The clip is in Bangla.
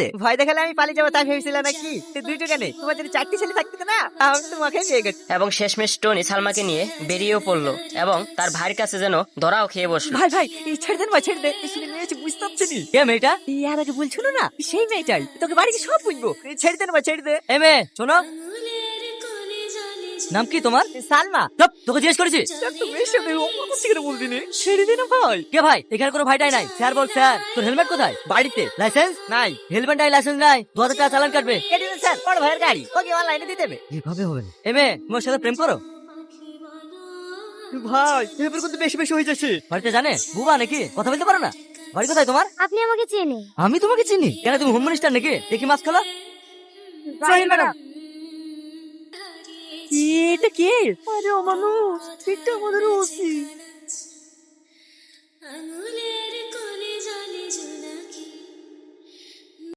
করতে ভয় দেখালে আমি পালিয়ে যাব তাই ভেবেছিলাম নাকি? তো দুইটো কেন তোমার যদি চারটি ছেলে থাকতো না আমি তোমাকে বিয়ে করছি এবং শেষমেশ টনি সালমাকে নিয়ে বেরিয়েও পড়ল এবং তার ভাইয়ের কাছে যেন ধরাও খেয়ে বসল। ভাই ভাই এই ছেড়ে দেন ভাই ছেড়ে দে এই শুনে মেয়ে বুঝতে পারছি নি। এ মেয়েটা? ইয়ার আগে বলছিল না সেই মেয়েটাই। তোকে বাড়ি গিয়ে সব বুঝব? এই ছেড়ে দেন ভাই ছেড়ে দে। এ মেয়ে শোনো। নাম কি তোমার? সালমা। চুপ, তোকে জিজ্ঞেস করেছি। বলবি ছেড়ে দে না ভাই। কে ভাই? এখানে কোনো ভাইটাই নাই। স্যার বল স্যার। তোর হেলমেট কোথায়? বাড়িতে। লাইসেন্স? নাই। হেলমেট নাই লাইসেন্স নাই। দু হাজার টাকা চালান কাটবে। স্যার। বড় ভাইয়ের গাড়ি। ওকে অনলাইনে দিয়ে দেবে এভাবে হবে না। তোমার সাথে প্রেম করো? ভাই এবার কিন্তু বেশি বেশি হয়ে যাচ্ছে। বাড়িতে জানে? বুবা নাকি? কথা বলতে পারো না। বাড়ি কোথায় তোমার? আপনি আমাকে চেনে আমি তোমাকে চিনি। কেন তুমি হোম মিনিস্টার নাকি? দেখি মাছ খেলা। ম্যাডাম কে? আরে ও মানুষ এটা আমাদের ওসি।